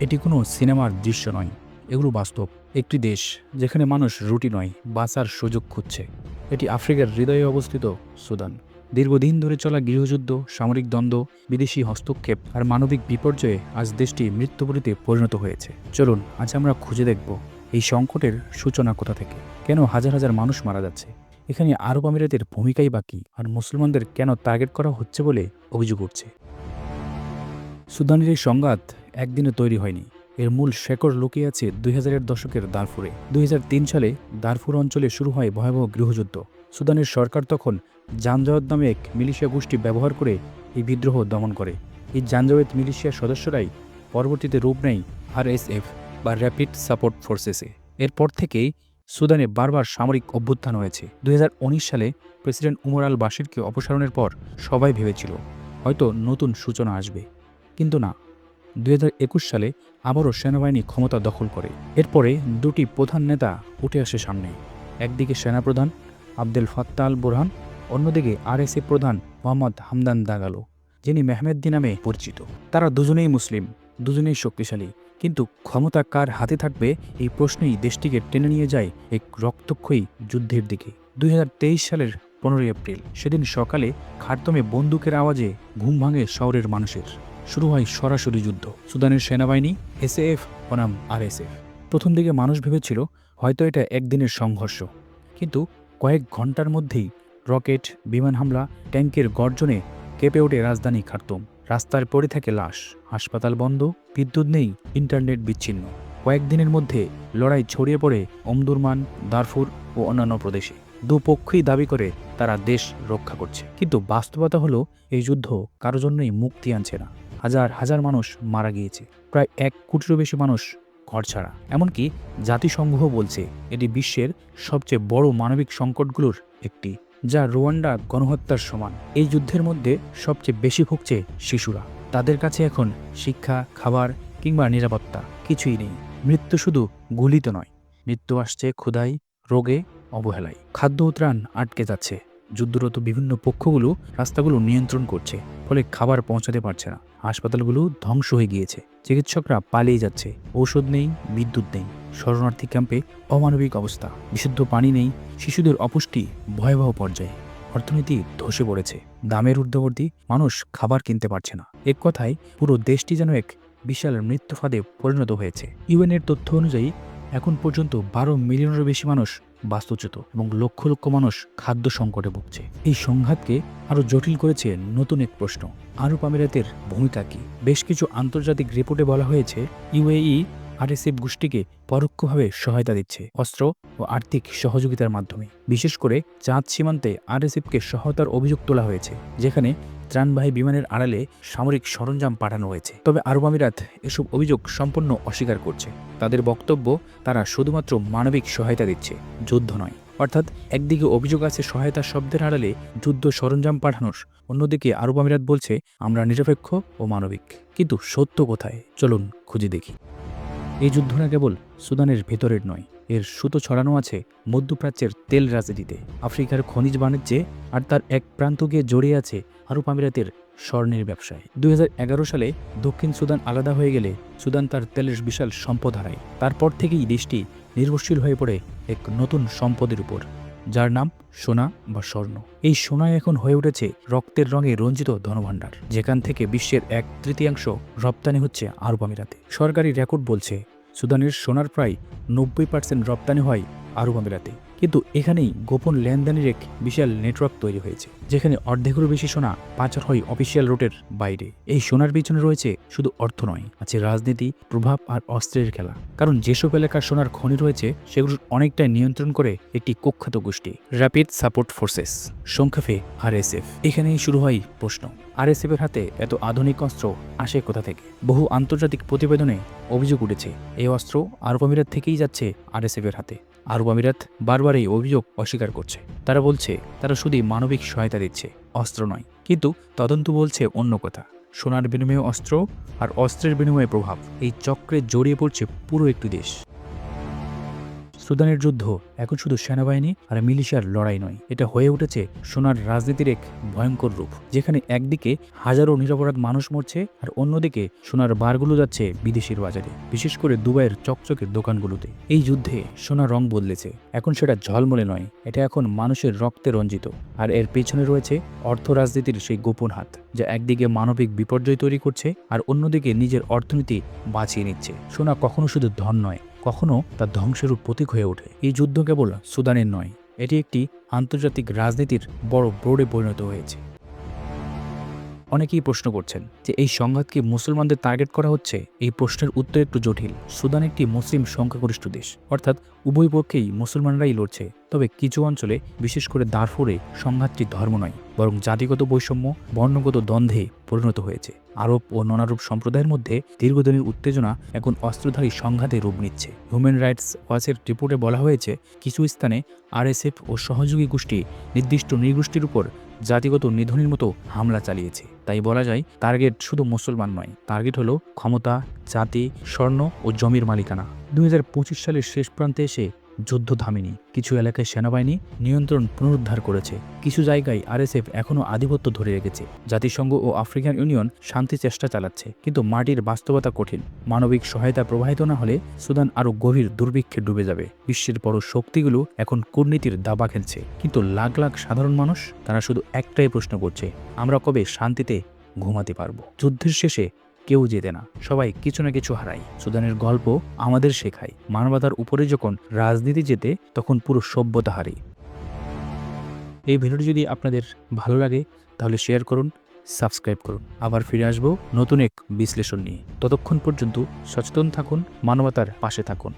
এটি কোনো সিনেমার দৃশ্য নয়। এগুলো বাস্তব। একটি দেশ যেখানে মানুষ রুটি নয়, বাঁচার সুযোগ খুঁজছে। এটি আফ্রিকার হৃদয়ে অবস্থিত সুদান। দীর্ঘদিন ধরে চলা গৃহযুদ্ধ, সামরিক দ্বন্দ্ব, বিদেশি হস্তক্ষেপ আর মানবিক বিপর্যয়ে আজ দেশটি মৃত্যুপুরীতে পরিণত হয়েছে। চলুন, আজ আমরা খুঁজে দেখব এই সংকটের সূচনা কোথা থেকে। কেন হাজার হাজার মানুষ মারা যাচ্ছে? এখানে আরব আমিরাতের ভূমিকাই বাকি আর মুসলমানদের কেন টার্গেট করা হচ্ছে বলে অভিযোগ উঠছে? সুদানের এই সংঘাত একদিনে তৈরি হয়নি। এর মূল শেকড় লুকিয়ে আছে দুই হাজারের দশকের দারফুরে। দুই হাজার তিন সালে দারফুর অঞ্চলে শুরু হয় ভয়াবহ গৃহযুদ্ধ। সুদানের সরকার তখন জানজাওয়াত নামে এক মিলিশিয়া গোষ্ঠী ব্যবহার করে এই বিদ্রোহ দমন করে। এই জানজাওয়েত মিলিশিয়ার সদস্যরাই পরবর্তীতে রূপ নেয় আরএসএফ বা র্যাপিড সাপোর্ট ফোর্সেসে। এরপর থেকেই সুদানে বারবার সামরিক অভ্যুত্থান হয়েছে। দুই হাজার উনিশ সালে প্রেসিডেন্ট উমর আল বাশিরকে অপসারণের পর সবাই ভেবেছিল, হয়তো নতুন সূচনা আসবে। কিন্তু না দুই হাজার একুশ সালে আবারও সেনাবাহিনী ক্ষমতা দখল করে। এরপরে দুটি প্রধান নেতা উঠে আসে সামনে। একদিকে সেনাপ্রধান আবদেল ফাত্তা আল বুরহান, অন্যদিকে আরএসএ প্রধান মোহাম্মদ হামদান দাগালো যিনি মেহমেদ্দি নামে পরিচিত। তারা দুজনেই মুসলিম, দুজনেই শক্তিশালী। কিন্তু ক্ষমতা কার হাতে থাকবে এই প্রশ্নেই দেশটিকে টেনে নিয়ে যায় এক রক্তক্ষয়ী যুদ্ধের দিকে। দুই হাজার তেইশ সালের পনেরোই এপ্রিল, সেদিন সকালে খার্তমে বন্দুকের আওয়াজে ঘুম ভাঙে শহরের মানুষের। শুরু হয় সরাসরি যুদ্ধ। সুদানের সেনাবাহিনী, এসএএফ, বনাম আরএসএফ। প্রথম দিকে মানুষ ভেবেছিল, হয়তো এটা একদিনের সংঘর্ষ। কিন্তু কয়েক ঘণ্টার মধ্যেই রকেট, বিমান হামলা ট্যাঙ্কের গর্জনে কেঁপে ওঠে রাজধানী খার্তুম। রাস্তার পড়ে থাকে লাশ। হাসপাতাল বন্ধ, বিদ্যুৎ নেই, ইন্টারনেট বিচ্ছিন্ন। কয়েকদিনের মধ্যে লড়াই ছড়িয়ে পড়ে অমদুরমান, দারফুর ও অন্যান্য প্রদেশে। দুপক্ষই দাবি করে তারা দেশ রক্ষা করছে। কিন্তু বাস্তবতা হলো, এই যুদ্ধ কারও জন্যই মুক্তি আনছে না। হাজার হাজার মানুষ মারা গিয়েছে। প্রায় এক কোটিরও বেশি মানুষ ঘর ছাড়া। এমনকি জাতিসংঘ বলছে এটি বিশ্বের সবচেয়ে বড় মানবিক সংকটগুলোর একটি, যা রোয়ান্ডা গণহত্যার সমান। এই যুদ্ধের মধ্যে সবচেয়ে বেশি ভুগছে শিশুরা। তাদের কাছে এখন শিক্ষা, খাবার কিংবা নিরাপত্তা কিছুই নেই। মৃত্যু শুধু গুলিতে নয়। মৃত্যু আসছে ক্ষুধাই রোগে, অবহেলায়। খাদ্য উত্রাণ আটকে যাচ্ছে। যুদ্ধরত বিভিন্ন পক্ষগুলো রাস্তাগুলো নিয়ন্ত্রণ করছে, ফলে খাবার পৌঁছাতে পারছে না। হাসপাতালগুলো ধ্বংস হয়ে গিয়েছে। চিকিৎসকরা পালিয়ে যাচ্ছে। ঔষধ নেই, বিদ্যুৎ নেই। শরণার্থী ক্যাম্পে অমানবিক অবস্থা। বিশুদ্ধ পানি নেই। শিশুদের অপুষ্টি ভয়াবহ পর্যায়ে। অর্থনীতি ধসে পড়েছে। দামের ঊর্ধ্ববর্তী মানুষ খাবার কিনতে পারছে না। এক কথায়, পুরো দেশটি যেন এক বিশাল মৃত্যুফাদে পরিণত হয়েছে। ইউএনের তথ্য অনুযায়ী, এখন পর্যন্ত বারো মিলিয়নেরও বেশি মানুষ বাস্তুচ্যুত এবং লক্ষ লক্ষ মানুষ খাদ্য সংকটে ভুগছে। এই সংঘাতকে আরও জটিল করেছে নতুন এক প্রশ্ন। আরব আমিরাতের ভূমিকা কি? বেশ কিছু আন্তর্জাতিক রিপোর্টে বলা হয়েছে, ইউএই আরএসএফ গোষ্ঠীকে পরোক্ষভাবে সহায়তা দিচ্ছে অস্ত্র ও আর্থিক সহযোগিতার মাধ্যমে। বিশেষ করে চাঁদ সীমান্তে আরএসএফকে সহায়তার অভিযোগ তোলা হয়েছে, যেখানে ত্রাণবাহী বিমানের আড়ালে সামরিক সরঞ্জাম পাঠানো হয়েছে। তবে আরব আমিরাত এসব অভিযোগ সম্পূর্ণ অস্বীকার করছে। তাদের বক্তব্য তারা শুধুমাত্র মানবিক সহায়তা দিচ্ছে, যুদ্ধ নয়। অর্থাৎ একদিকে অভিযোগ আছে সহায়তা শব্দের আড়ালে যুদ্ধ সরঞ্জাম পাঠানোর, অন্যদিকে আরব আমিরাত বলছে, আমরা নিরপেক্ষ ও মানবিক। কিন্তু সত্য কোথায়? চলুন খুঁজে দেখি। এই যুদ্ধ না কেবল সুদানের ভেতরের নয় এর সুতো ছড়ানো আছে মধ্যপ্রাচ্যের তেল রাজনীতিতে আফ্রিকার খনিজ বাণিজ্যে আর তার এক প্রান্ত গিয়ে জড়িয়ে আছে আরব আমিরাতের স্বর্ণের ব্যবসায়। দু হাজার এগারো সালে দক্ষিণ সুদান আলাদা হয়ে গেলে সুদান তার তেলের বিশাল সম্পদ হারায়। তারপর থেকেই দেশটি নির্ভরশীল হয়ে পড়ে এক নতুন সম্পদের উপর, যার নাম সোনা বা স্বর্ণ। এই সোনা এখন হয়ে উঠেছে রক্তের রঙে রঞ্জিত ধনভাণ্ডার, যেখান থেকে বিশ্বের এক তৃতীয়াংশ রপ্তানি হচ্ছে আরব আমিরাতে। সরকারি রেকর্ড বলছে সুদানের সোনার প্রায় নব্বই পার্সেন্ট রপ্তানি হয় আরব আমিরাতে। কিন্তু এখানেই গোপন লেনদেনের এক বিশাল নেটওয়ার্ক তৈরি হয়েছে, যেখানে অর্ধেকেরও বেশি সোনা পাচার হয় অফিসিয়াল রুটের বাইরে। এই সোনার পিছনে রয়েছে শুধু অর্থ নয়, আছে রাজনীতি, প্রভাব আর অস্ত্রের খেলা। কারণ যেসব এলাকার সোনার খনি রয়েছে, সেগুলোর অনেকটাই নিয়ন্ত্রণ করে একটি কুখ্যাত গোষ্ঠী র্যাপিড সাপোর্ট ফোর্সেস সংক্ষেপে আরএসএফ এখানেই শুরু হয় প্রশ্ন আরএসএফ এর হাতে এত আধুনিক অস্ত্র আসে কোথা থেকে? বহু আন্তর্জাতিক প্রতিবেদনে অভিযোগ উঠেছে, এই অস্ত্র আরব আমিরাত থেকেই যাচ্ছে আরএসএফ এর হাতে। আরব আমিরাত বারবার এই অভিযোগ অস্বীকার করছে। তারা বলছে, তারা শুধুই মানবিক সহায়তা দিচ্ছে, অস্ত্র নয়। কিন্তু তদন্ত বলছে অন্য কথা। সোনার বিনিময়ে অস্ত্র আর অস্ত্রের বিনিময়ে প্রভাব। এই চক্রে জড়িয়ে পড়ছে পুরো একটি দেশ। সুদানের যুদ্ধ, এখন শুধু সেনাবাহিনী আর মিলিশিয়ার লড়াই নয়। এটা হয়ে উঠেছে সোনার রাজনীতির এক ভয়ঙ্কর রূপ, যেখানে একদিকে হাজারো নিরপরাধ মানুষ মরছে আর অন্যদিকে সোনার বারগুলো যাচ্ছে বিদেশির বাজারে, বিশেষ করে দুবাইয়ের চকচকের দোকানগুলোতে। এই যুদ্ধে সোনার রং বদলেছে, এখন সেটা ঝলমলে নয়, এটা এখন মানুষের রক্তে রঞ্জিত। আর এর পেছনে রয়েছে অর্থ রাজনীতির সেই গোপন হাত, যা একদিকে মানবিক বিপর্যয় তৈরি করছে আর অন্যদিকে নিজের অর্থনীতি বাঁচিয়ে নিচ্ছে। সোনা কখনো শুধু ধন নয় কখনো তার ধ্বংসের প্রতীক হয়ে ওঠে। এই যুদ্ধ কেবল সুদানের নয়, এটি একটি আন্তর্জাতিক রাজনীতির বড় বোর্ডে পরিণত হয়েছে। অনেকেই প্রশ্ন করছেন যে এই সংঘাত কি মুসলমানদের টার্গেট করা হচ্ছে? এই প্রশ্নের উত্তর একটু জটিল। সুদান একটি মুসলিম সংখ্যাগরিষ্ঠ দেশ। অর্থাৎ উভয় পক্ষেই মুসলমানরাই লড়ছে। তবে কিছু অঞ্চলে, বিশেষ করে দারফুরে, সংঘাতটি ধর্ম নয়, বরং জাতিগত বৈষম্য, বর্ণগত দ্বন্দ্বে পরিণত হয়েছে। আরব ও ননারব সম্প্রদায়ের মধ্যে দীর্ঘদিনের উত্তেজনা এখন অস্ত্রধারী সংঘাতে রূপ নিচ্ছে। হিউম্যান রাইটস ওয়াচের রিপোর্টে বলা হয়েছে, কিছু স্থানে আরএসএফ ও সহযোগী গোষ্ঠী নির্দিষ্ট নৃগোষ্ঠীর উপর জাতিগত নিধনের মতো হামলা চালিয়েছে। তাই বলা যায়, টার্গেট শুধু মুসলমান নয়, টার্গেট হলো ক্ষমতা, জাতি, স্বর্ণ ও জমির মালিকানা। দুই হাজার পঁচিশ সালের শেষ প্রান্তে এসে যুদ্ধ থামেনি কিছু এলাকায় সেনাবাহিনী নিয়ন্ত্রণ পুনরুদ্ধার করেছে। কিছু জায়গায় আরএসএফ এখনও আধিপত্য ধরে রেখেছে। জাতিসংঘ ও আফ্রিকান ইউনিয়ন শান্তি চেষ্টা চালাচ্ছে, কিন্তু মাটির বাস্তবতা কঠিন। মানবিক সহায়তা প্রবাহিত না হলে সুদান আরও গভীর দুর্ভিক্ষে ডুবে যাবে। বিশ্বের বড় শক্তিগুলো এখন কূটনীতির দাবা খেলছে, কিন্তু লাখ লাখ সাধারণ মানুষ তারা শুধু একটাই প্রশ্ন করছে, আমরা কবে শান্তিতে ঘুমাতে পারব? যুদ্ধের শেষে কেউ জেতে না। সবাই কিছু না কিছু হারায়। সুদানের গল্প আমাদের শেখায়। মানবতার উপরে যখন রাজনীতি জেতে, তখন পুরো সভ্যতা হারে। এই ভিডিওটি যদি আপনাদের ভালো লাগে, তাহলে শেয়ার করুন সাবস্ক্রাইব করুন। আবার ফিরে আসব নতুন এক বিশ্লেষণ নিয়ে। ততক্ষণ পর্যন্ত সচেতন থাকুন, মানবতার পাশে থাকুন।